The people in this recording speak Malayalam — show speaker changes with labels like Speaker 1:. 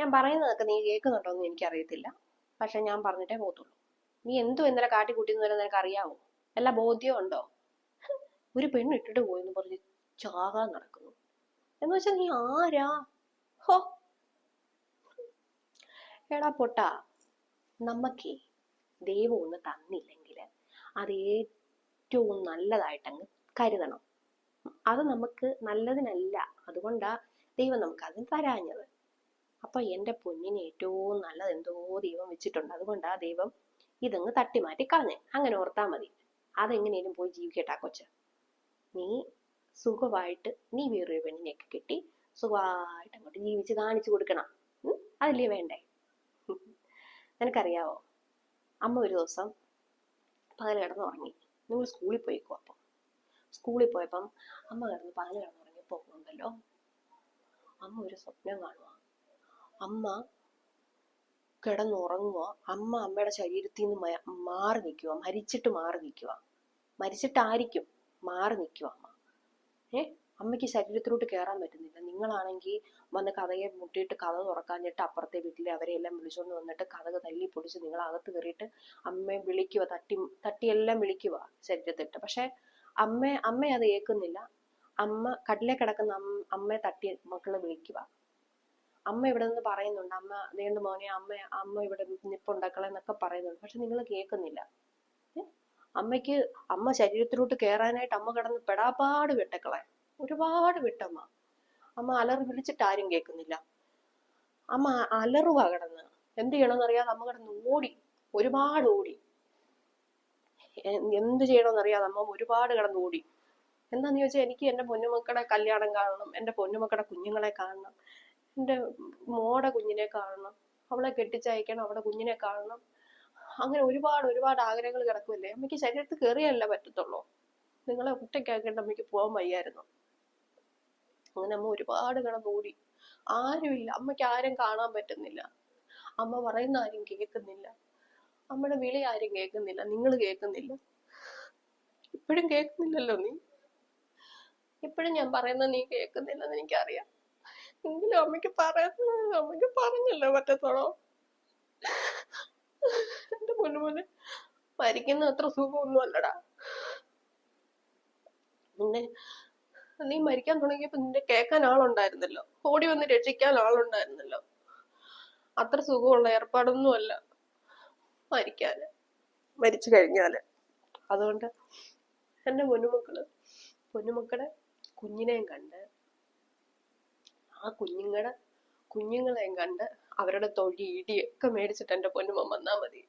Speaker 1: ഞാൻ പറയുന്നതൊക്കെ നീ കേൾക്കുന്നുണ്ടോ എന്ന് എനിക്കറിയത്തില്ല. പക്ഷെ ഞാൻ പറഞ്ഞിട്ടേ പോകത്തുള്ളൂ. നീ എന്തു ഇന്നലെ കാട്ടിക്കൂട്ടിന്ന് വരെ നിനക്ക് അറിയാവോ? എല്ലാ ബോധ്യം ഉണ്ടോ? ഒരു പെണ്ണ് ഇട്ടിട്ട് പോയെന്ന് പറഞ്ഞ് ചാകാൻ നടക്കുന്നു. എന്ന് വെച്ചാൽ നീ ആരാ? ഹോ. എടാ പൊട്ട നമ്മക്ക് ദൈവം ഒന്ന് തന്നില്ലെങ്കിൽ അത് ഏറ്റവും നല്ലതായിട്ടങ്ങ് കരുതണം. അത് നമുക്ക് നല്ലതിനല്ല. അതുകൊണ്ടാ ദൈവം നമുക്ക് അതിന് തരാഞ്ഞത്. അപ്പൊ എന്റെ പൊന്നിന് ഏറ്റവും നല്ലത് എന്തോ ദൈവം വെച്ചിട്ടുണ്ട്. അതുകൊണ്ട് ആ ദൈവം ഇതങ്ങ് തട്ടിമാറ്റി കളഞ്ഞ്. അങ്ങനെ ഓർത്താ മതി. അതെങ്ങനെയും പോയി ജീവിക്കട്ടാ കൊച്ച്. നീ സുഖമായിട്ട് നീ വേറൊരു പെണ്ണിനെയൊക്കെ കിട്ടി സുഖമായിട്ട് അങ്ങോട്ട് ജീവിച്ച് കാണിച്ചു കൊടുക്കണം? അതല്ലേ വേണ്ടേ? നിനക്കറിയാവോ? അമ്മ ഒരു ദിവസം പകൽ കിടന്ന് ഉറങ്ങി. നിങ്ങൾ സ്കൂളിൽ പോയിക്കോ അപ്പം. സ്കൂളിൽ പോയപ്പം അമ്മ കിടന്ന് പകൽ കിടന്ന് പോകുന്നുണ്ടല്ലോ അമ്മ ഒരു സ്വപ്നം കാണുക അമ്മ കിടന്നുറങ്ങുക അമ്മ അമ്മയുടെ ശരീരത്തിൽ നിന്ന് മാറി നിൽക്കുക മരിച്ചിട്ട് മാറി നിൽക്കുക മരിച്ചിട്ടായിരിക്കും മാറി നിൽക്കുക അമ്മ? ഏ? അമ്മയ്ക്ക് ശരീരത്തിലോട്ട് കയറാൻ പറ്റുന്നില്ല. നിങ്ങളാണെങ്കിൽ വന്ന് കഥയെ മുട്ടിയിട്ട് കഥ തുറക്കാഞ്ഞിട്ട് അപ്പുറത്തെ വീട്ടിലെ അവരെ എല്ലാം വിളിച്ചുകൊണ്ട് വന്നിട്ട് കഥക തല്ലി പൊടിച്ച് നിങ്ങൾ അകത്ത് കയറിയിട്ട് അമ്മയെ വിളിക്കുക തട്ടി തട്ടിയെല്ലാം വിളിക്കുക ശരീരത്തിട്ട് പക്ഷെ അമ്മ അമ്മ അത് കേൾക്കുന്നില്ല അമ്മ കട്ടിലേ കിടക്കുന്ന അമ്മ അമ്മയെ തട്ടി മക്കളെ വിളിക്കുക അമ്മ ഇവിടെ നിന്ന് പറയുന്നുണ്ട് അമ്മ വേണ്ട മോനെ അമ്മ അമ്മ ഇവിടെ നിപ്പുണ്ടാക്കളെ എന്നൊക്കെ പറയുന്നുണ്ട്. പക്ഷെ നിങ്ങൾ കേൾക്കുന്നില്ല. അമ്മയ്ക്ക് അമ്മ ശരീരത്തിലോട്ട് കയറാനായിട്ട് അമ്മ കിടന്ന് പെടാപാട് വിട്ടക്കളെ. ഒരുപാട് വിട്ടമ്മ. അമ്മ അലറി വിളിച്ചിട്ട് ആരും കേൾക്കുന്നില്ല. അമ്മ അലറുവാ കിടന്ന്. എന്ത് ചെയ്യണമെന്ന് അറിയാതെ അമ്മ കിടന്ന് ഓടി ഒരുപാട് ഓടി. എന്ത് ചെയ്യണമെന്ന് അറിയാതെ അമ്മ ഒരുപാട് കിടന്ന് ഓടി. എന്താന്ന് ചോദിച്ചാൽ എനിക്ക് എന്റെ പൊന്നുമക്കളുടെ കല്യാണം കാണണം എന്റെ പൊന്നുമക്കളുടെ കുഞ്ഞുങ്ങളെ കാണണം. എന്റെ മോടെ കുഞ്ഞിനെ കാണണം. അവളെ കെട്ടിച്ചയക്കണം അവളുടെ കുഞ്ഞിനെ കാണണം. അങ്ങനെ ഒരുപാട് ഒരുപാട് ആഗ്രഹങ്ങൾ കിടക്കുമല്ലേ അമ്മയ്ക്ക് ശരീരത്തിൽ കയറിയല്ല പറ്റത്തുള്ളൂ. നിങ്ങളെ ഒറ്റയ്ക്കാക്കേണ്ട അമ്മയ്ക്ക് പോകാൻ വയ്യായിരുന്നു. അങ്ങനെ അമ്മ ഒരുപാട് കിടന്നോടി ആരുമില്ല. അമ്മയ്ക്ക് ആരും കാണാൻ പറ്റുന്നില്ല. അമ്മ പറയുന്ന ആരും കേൾക്കുന്നില്ല. അമ്മയുടെ വിളി ആരും കേൾക്കുന്നില്ല. നിങ്ങൾ കേൾക്കുന്നില്ല. ഇപ്പോഴും കേൾക്കുന്നില്ലല്ലോ നീ? ഇപ്പോഴും ഞാൻ പറയുന്നത് നീ കേൾക്കുന്നില്ലെന്ന് എനിക്കറിയാം. എങ്കിലും അമ്മയ്ക്ക് പറയുന്നത് അമ്മയ്ക്ക് പറഞ്ഞല്ലോ പറ്റത്തോളോ? എന്റെ പൊന്നുമോനെ മരിക്കുന്ന അത്ര സുഖമൊന്നും അല്ലടാ. പിന്നെ നീ മരിക്കാൻ തുടങ്ങിയപ്പോ നിന്നെ കേൾക്കാൻ ആളുണ്ടായിരുന്നല്ലോ. ഓടി വന്ന് രക്ഷിക്കാൻ ആളുണ്ടായിരുന്നല്ലോ. അത്ര സുഖമുള്ള ഏർപ്പാടൊന്നും അല്ല മരിക്കാന് മരിച്ചു കഴിഞ്ഞാൽ. അതുകൊണ്ട് എന്റെ പൊന്നുമക്കൾ പൊന്നുമക്കളെ കുഞ്ഞിനെയും കണ്ട് ആ കുഞ്ഞുങ്ങളുടെ കുഞ്ഞുങ്ങളെയും കണ്ട് അവരുടെ തൊഴി ഇടിയൊക്കെ മേടിച്ചിട്ട് എന്റെ പൊന്നുമോൻ വന്നാ മതി.